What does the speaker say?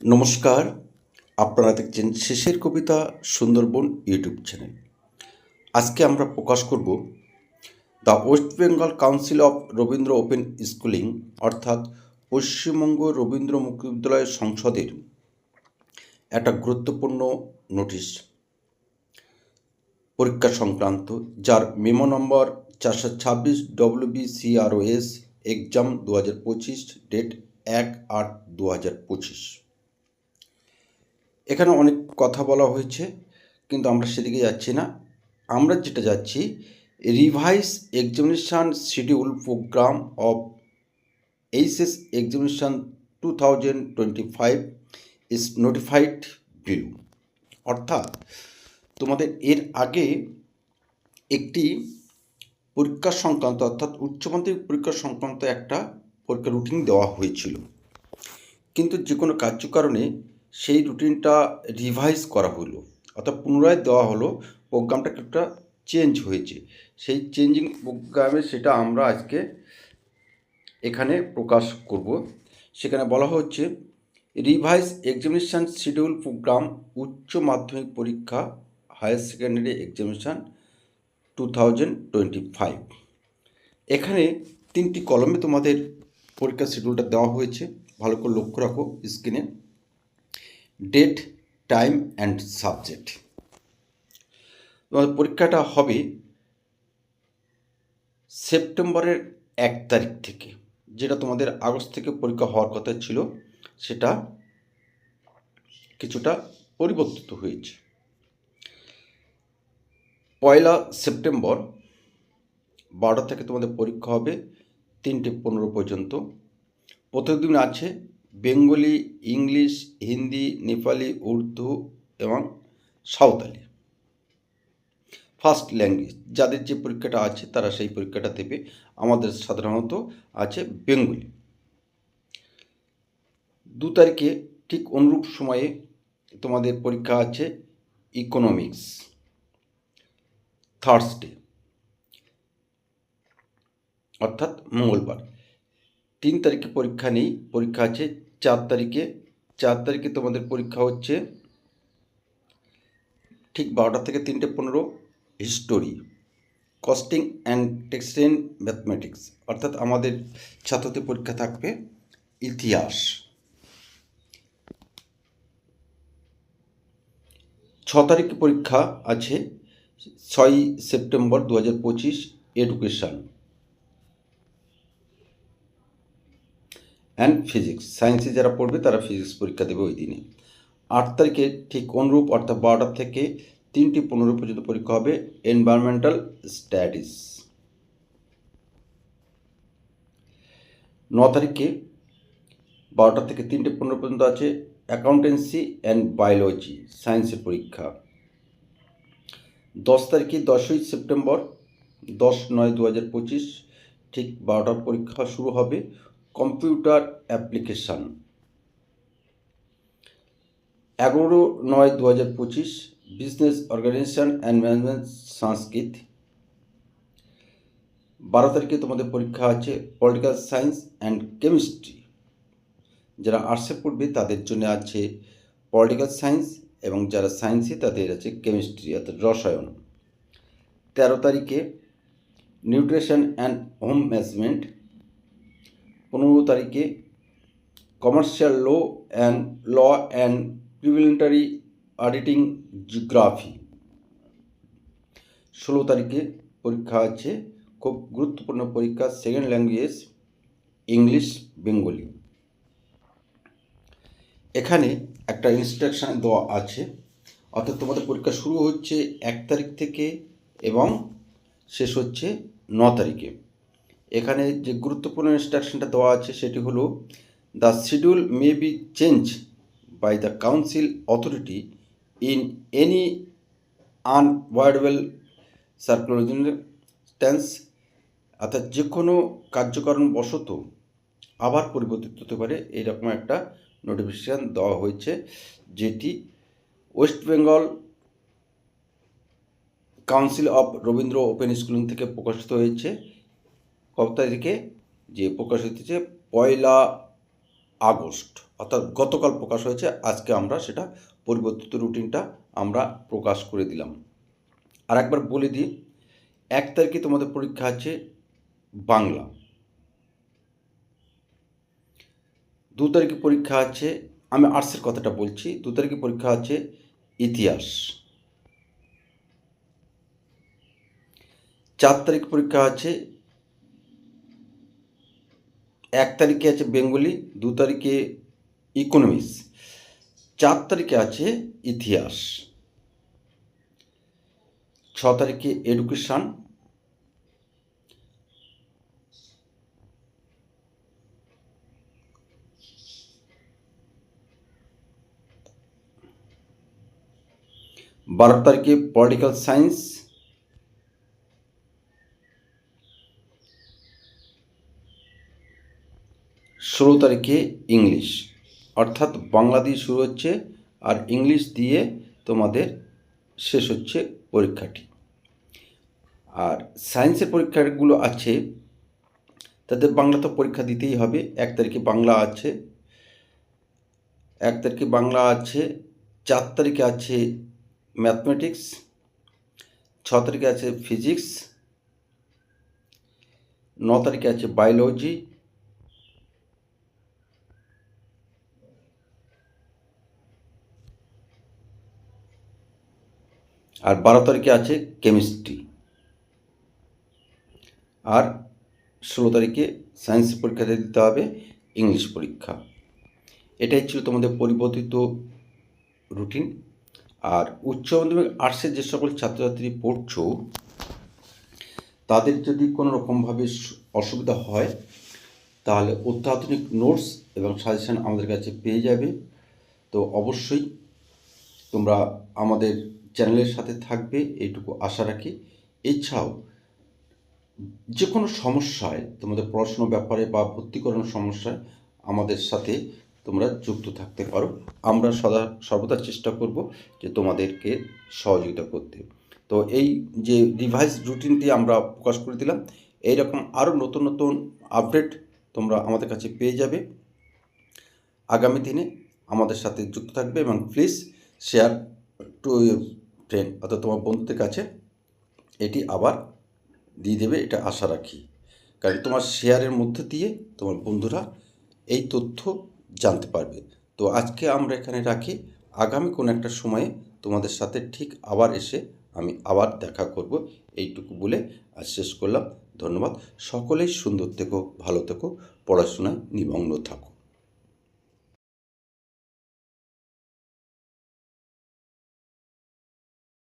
নমস্কার, আপনারা দেখছেন শেষের কবিতা সুন্দরবন ইউটিউব চ্যানেল। আজকে আমরা প্রকাশ করব the West Bengal council of Rabindra open schooling, অর্থাৎ পশ্চিমবঙ্গ রবীন্দ্র মুক্ত বিদ্যালয় সংসদের একটা গুরুত্বপূর্ণ নোটিশ পরীক্ষা সংক্রান্ত, যার মেমো নম্বর চারশো ছাব্বিশ ডব্লিউবি সিআরওএস এক্সাম দু হাজার পঁচিশ, ডেট এক আট দু হাজার পঁচিশ। এখানে অনেক কথা বলা হয়েছে, কিন্তু আমরা সেদিকে যাচ্ছি না। আমরা যেটা যাচ্ছি, revise examination schedule programme of HS examination two thousand twenty five is notified below অর্থাৎ তোমাদের এর আগে একটি পরীক্ষা সংক্রান্ত, অর্থাৎ উচ্চ মাধ্যমিক পরীক্ষা সংক্রান্ত একটা পরীক্ষা রুটিন দেওয়া হয়েছিল। কিন্তু যে কোনো কার্যকারণে সেই রুটিনটা রিভাইজ করা হলো। অর্থাৎ পুনরায় দেওয়া হলো প্রোগ্রামটা একটা চেঞ্জ হয়েছে। সেই চেঞ্জিং প্রোগ্রামে সেটা আমরা আজকে এখানে প্রকাশ করব। সেখানে বলা হচ্ছে রিভাইজ এক্সামিনেশান শিডিউল প্রোগ্রাম উচ্চ মাধ্যমিক পরীক্ষা higher secondary examination two thousand twenty five এখানে তিনটি কলমে তোমাদের পরীক্ষার শিডিউলটা দেওয়া হয়েছে। ভালো করে লক্ষ্য রাখো স্ক্রিনে ডেট টাইম অ্যান্ড সাবজেক্ট তোমাদের পরীক্ষাটা হবে সেপ্টেম্বরের এক তারিখ থেকে, যেটা তোমাদের আগস্ট থেকে পরীক্ষা হওয়ার কথা ছিল, সেটা কিছুটা পরিবর্তিত হয়েছে। পয়লা সেপ্টেম্বর বারোটা থেকে তোমাদের পরীক্ষা হবে তিনটে পনেরো পর্যন্ত। প্রথম দিন আছে বেঙ্গলি, ইংলিশ, হিন্দি, নেপালি, উর্দু এবং সাঁওতালি। ফার্স্ট ল্যাঙ্গুয়েজ যাদের যে পরীক্ষাটা আছে, তারা সেই পরীক্ষাটা দেবে। আমাদের সাধারণত আছে বেঙ্গলি। দু তারিখে ঠিক অনুরূপ সময়ে তোমাদের পরীক্ষা আছে ইকোনমিক্স থার্সডে অর্থাৎ মঙ্গলবার। তিন তারিখে পরীক্ষা নেই, পরীক্ষা আছে চার তারিখে চার তারিখে তোমাদের পরীক্ষা হচ্ছে ঠিক বারোটা থেকে তিনটে পনেরো history, costing and textile mathematics. অর্থাৎ আমাদের ছাত্রদের পরীক্ষা থাকবে ইতিহাস। ছ তারিখে পরীক্ষা আছে, ছয়ই সেপ্টেম্বর দু হাজার পঁচিশ, এডুকেশান। অ্যান্ড ফিজিক্স সায়েন্সে যারা পড়বে, তারা ফিজিক্স পরীক্ষা দেবে ওই দিনে। আট তারিখে ঠিক অনুরূপ অর্থাৎ বারোটা থেকে তিনটি পনেরো পর্যন্ত পরীক্ষা হবে এনভায়রনমেন্টাল স্টাডিজ ন তারিখে বারোটা থেকে তিনটে পনেরো পর্যন্ত আছে অ্যাকাউন্টেন্সি অ্যান্ড বায়োলজি সায়েন্সের পরীক্ষা। দশ তারিখে দশই সেপ্টেম্বর, দশ নয় দু হাজার পঁচিশ, ঠিক বারোটার পরীক্ষা শুরু হবে। Computer application. এগারো নয় দু হাজার পঁচিশ business organisation and management Sanskrit. বারো তারিখে তোমাদের পরীক্ষা আছে পলিটিক্যাল সায়েন্স অ্যান্ড কেমিস্ট্রি। যারা আর্টসে পড়বে তাদের জন্য আছে পলিটিক্যাল সায়েন্স এবং যারা সায়েন্সে তাদের আছে কেমিস্ট্রি অর্থাৎ রসায়ন। তেরো তারিখে নিউট্রিশন অ্যান্ড হোম ম্যানেজমেন্ট পনেরো তারিখে commercial law and law and preliminary auditing geography ষোলো তারিখে পরীক্ষা আছে, খুব গুরুত্বপূর্ণ পরীক্ষা সেকেন্ড ল্যাঙ্গুয়েজ ইংলিশ বেঙ্গলি এখানে একটা ইনস্ট্রাকশান দেওয়া আছে, অর্থাৎ তোমাদের পরীক্ষা শুরু হচ্ছে এক তারিখ থেকে এবং শেষ হচ্ছে ন তারিখে। এখানে যে গুরুত্বপূর্ণ ইনস্ট্রাকশনটা দেওয়া আছে সেটি হলো the schedule may be change by the council authority in any unavoidable circular অর্থাৎ যে কোনো কার্যকারণ বশত আবার পরিবর্তিত হতে পারে। এইরকম একটা নোটিফিকেশান দেওয়া হয়েছে, যেটি West Bengal council of Rabindra open schooling থেকে প্রকাশিত হয়েছে। কত তারিখে? যে প্রকাশ হতেছে পয়লা আগস্ট। অর্থাৎ গতকাল প্রকাশ হয়েছে, আজকে আমরা সেটা পরিবর্তিত রুটিনটা আমরা প্রকাশ করে দিলাম। আর একবার বলে দিই, এক তারিখে তোমাদের পরীক্ষা আছে বাংলা। দু তারিখে পরীক্ষা আছে, আমি আর্টসের কথাটা বলছি, দু তারিখে পরীক্ষা আছে ইতিহাস। চার তারিখ পরীক্ষা আছে এক তারিখে আছে বেঙ্গলি, দু তারিখে ইকোনমিক্স, চার তারিখে আছে ইতিহাস, ছ তারিখে এডুকেশান, বারো তারিখে পলিটিক্যাল সায়েন্স ষোলো তারিখে ইংলিশ। অর্থাৎ বাংলা দিয়ে শুরু হচ্ছে আর ইংলিশ দিয়ে তোমাদের শেষ হচ্ছে পরীক্ষাটি। আর সায়েন্সের পরীক্ষাগুলো আছে তাদের বাংলা তো পরীক্ষা দিতেই হবে। এক তারিখে বাংলা আছে, এক তারিখে বাংলা আছে, চার তারিখে আছে ম্যাথমেটিক্স ছ তারিখে আছে ফিজিক্স ন তারিখে আছে বায়োলজি আর বারো তারিখে আছে কেমিস্ট্রি। আর ষোলো তারিখে সায়েন্স পরীক্ষাতে দিতে হবে ইংলিশ পরীক্ষা। এটাই ছিল তোমাদের পরিবর্তিত রুটিন। আর উচ্চ মাধ্যমিক আর্টসের যে সকল ছাত্রছাত্রী পড়ছো, তাদের যদি কোনো রকমভাবে অসুবিধা হয়, তাহলে অত্যাধুনিক নোটস এবং সাজেশন আমাদের কাছে পেয়ে যাবে। তো অবশ্যই তোমরা আমাদের চ্যানেলের সাথে থাকবে, এইটুকু আশা রাখি। এছাড়াও যে কোনো সমস্যায়, তোমাদের পড়াশোনার ব্যাপারে বা ভর্তি করানোর সমস্যায় আমাদের সাথে তোমরা যুক্ত থাকতে পারো। আমরা সদা, সর্বদা চেষ্টা করব যে তোমাদেরকে সহযোগিতা করতে। তো এই যে রিভাইস রুটিনটি আমরা প্রকাশ করে দিলাম, এইরকম আরও নতুন নতুন আপডেট তোমরা আমাদের কাছে পেয়ে যাবে। আগামী দিনে আমাদের সাথে যুক্ত থাকবে এবং প্লিজ শেয়ার টু ফ্রেন্ড অর্থাৎ তোমার বন্ধুদের কাছে এটি আবার দিয়ে দেবে, এটা আশা রাখি। কারণ তোমার শেয়ারের মধ্যে দিয়ে তোমার বন্ধুরা এই তথ্য জানতে পারবে। তো আজকে আমরা এখানে রাখি। আগামী কোনো একটা সময়ে তোমাদের সাথে ঠিক আবার এসে আমি আবার দেখা করব। এইটুকু বলে আজ শেষ করলাম। ধন্যবাদ। সকলেই সুন্দর থেকো, ভালো থেকো, পড়াশোনায় নিমগ্ন থাকো।